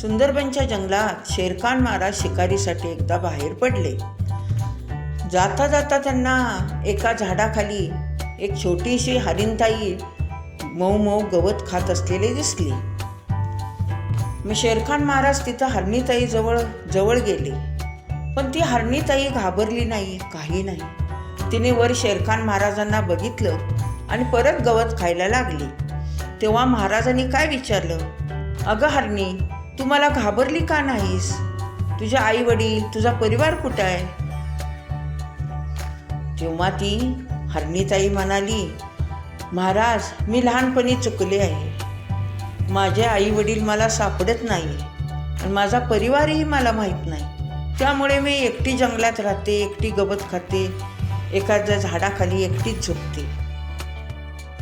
सुंदरबनच्या जंगलात शेरखान महाराज शिकारीसाठी एकदा बाहेर पडले. जाता जाता त्यांना एका झाडाखाली एक छोटीशी हरिणताई मऊ मऊ गवत खात असलेली दिसली. मग शेरखान महाराज तिथं हरणीताई जवळ जवळ गेले. पण ती हरणीताई घाबरली नाही काही नाही. तिने वर शेरखान महाराजांना बघितलं आणि परत गवत खायला लागली. तेव्हा महाराजांनी काय विचारलं? अगं हरणी तू मला घाबरली का नाहीस? तुझे आई वडील तुझा परिवार कुठं आहे? तेव्हा ती हरणीताई म्हणाली महाराज मी लहानपणी चुकले आहे. माझे आई वडील मला सापडत नाही आणि माझा परिवारही मला माहीत नाही. त्यामुळे मी एकटी जंगलात राहते एकटी गवत खाते एखाद्या झाडाखाली एकटीच झोपते.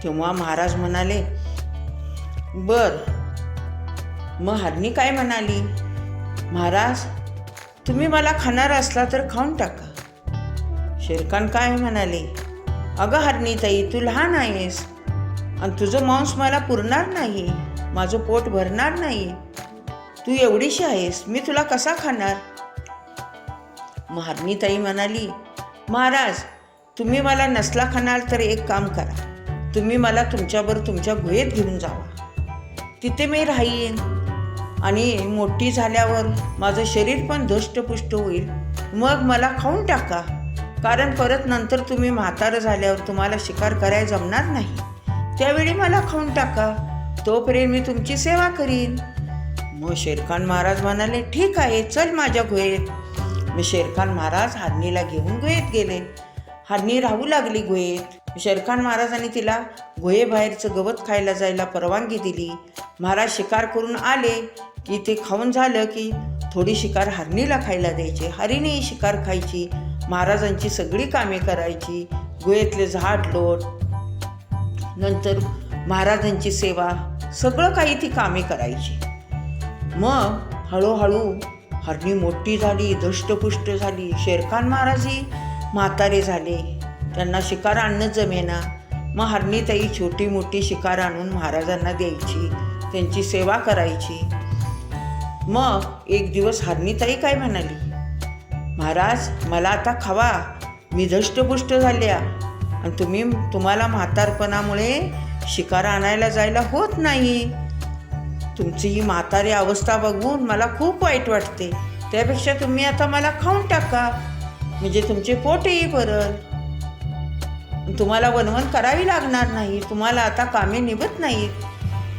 तेव्हा महाराज म्हणाले बर मग हरणी काय म्हणाली? महाराज तुम्ही मला खाणार असला तर खाऊन टाका. शेरखान काय म्हणाले? अगं हरणीताई तू लहान आहेस आणि तुझं मांस मला पुरणार नाही माझं पोट भरणार नाही. तू एवढीशी आहेस मी तुला कसा खाणार? महारणीताई म्हणाली महाराज तुम्ही मला नसला खाणार तर एक काम करा. तुम्ही मला तुमच्यावर तुमच्या गुहेत घेऊन जावा. तिथे मी राहीन. आणि मोठी झाल्यावर माझं शरीर पण धष्टपुष्ट होईल. मग मला खाऊन टाका. कारण परत नंतर तुम्ही म्हातारं झाल्यावर तुम्हाला शिकार करायला जमणार नाही. त्यावेळी मला खाऊन टाका. तोपर्यंत मी तुमची सेवा करीन. मग शेरखान महाराज म्हणाले ठीक आहे चल माझ्या गुहेत मी शेरखान महाराज हरणीला घेऊन गुहेत गेले. हरणी राहू लागली गुहेत शेरखान महाराजांनी तिला गुहेबाहेरचं गवत खायला जायला परवानगी दिली. महाराज शिकार करून आले. की ते खाऊन झालं की थोडी शिकार हरणीला खायला द्यायची. हरीणीही शिकार खायची. महाराजांची सगळी कामे करायची. गुहेतले झाड लोट. नंतर महाराजांची सेवा सगळं काही ती कामे करायची. मग हळूहळू हरणी मोठी झाली धष्टपुष्ट झाली. शेरखान महाराजही म्हातारे झाले. त्यांना शिकार आणणं जमेना. मग हरणीताई छोटी मोठी शिकार आणून महाराजांना द्यायची. त्यांची सेवा करायची. मग एक दिवस हरणीताई काय म्हणाली? महाराज मला आता खावा. मी धष्टपुष्ट झाल्या. आणि तुम्ही तुम्हाला म्हातारपणामुळे शिकार आणायला जायला होत नाही. तुमची ही म्हातारी अवस्था बघून मला खूप वाईट वाटते. त्यापेक्षा तुम्ही आता मला खाऊन टाका. म्हणजे तुमचे पोटही परत तुम्हाला वनवन करावी लागणार नाही. तुम्हाला आता कामे निभत नाहीत.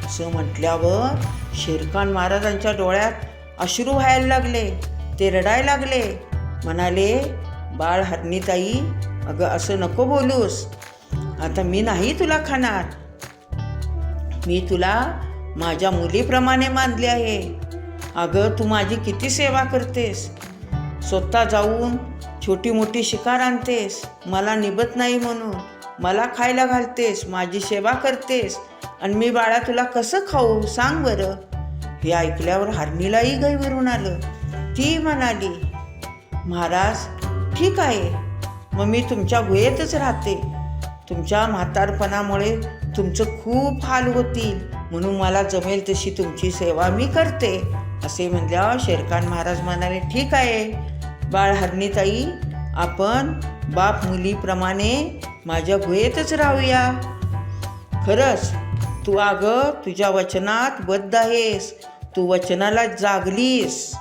असं म्हटल्यावर शेरखान महाराजांच्या डोळ्यात अश्रू व्हायला लागले ते रडायला लागले. म्हणाले बाळ हरणीताई अगं असं नको बोलूस. आता मी नाही तुला खाणार. मी तुला माझ्या मुलीप्रमाणे मानले आहे. अगं तू माझी किती सेवा करतेस. स्वतः जाऊन छोटी मोठी शिकार आणतेस. मला निभत नाही म्हणून. मला खायला घालतेस माझी सेवा करतेस. आणि मी बाळा तुला कसं खाऊ सांग बरं. हे ऐकल्यावर हरणीलाही गैवरून आलं. ती म्हणाली महाराज ठीक आहे. मग मी तुमच्या गुहेतच राहते. तुमच्या म्हातारपणामुळे तुमचं खूप हाल होतील. म्हणून मला जमेल तशी तुमची सेवा मी करते. असे म्हणल्यावर शेरखान महाराज म्हणाले ठीक आहे. बाळ हरणीताई आपण बाप मुलीप्रमाणे माझ्या गुहेतच राहूया. खरंच तू अगं तुझ्या वचनात बद्ध आहेस. तू वचनाला जागलीस.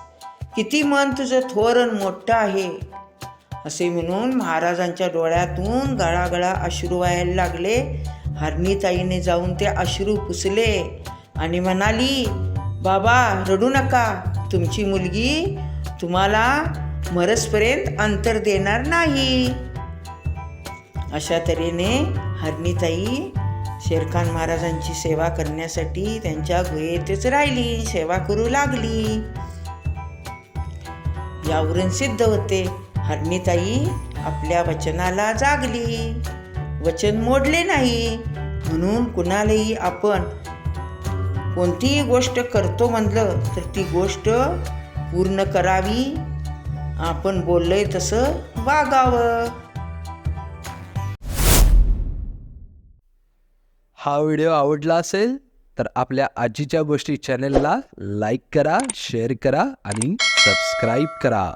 किती मन तुझं थोरण मोठं आहे. असे म्हणून महाराजांच्या डोळ्यातून गळागळा अश्रू व्हायला लागले. हरणीताईने जाऊन ते अश्रू पुसले आणि म्हणाली बाबा रडू नका. तुमची मुलगी तुम्हाला मरसपर्यंत अंतर देणार नाही. अशा तऱ्हेने हरणीताई शेरखान महाराजांची सेवा करण्यासाठी त्यांच्या गुहेतच राहिली सेवा करू लागली. यावरून सिद्ध होते हरणीताई आपल्या वचनाला जागली. वचन मोडले नाही म्हणून कुणालाही आपण कोणतीही गोष्ट करतो म्हणलं तर ती गोष्ट पूर्ण करावी. आपण बोललंय तसं वागावं. हा व्हिडिओ आवडला असेल तर आपल्या आजीच्या गोष्टी चॅनेलला लाईक करा शेअर करा आणि सबस्क्राईब करा.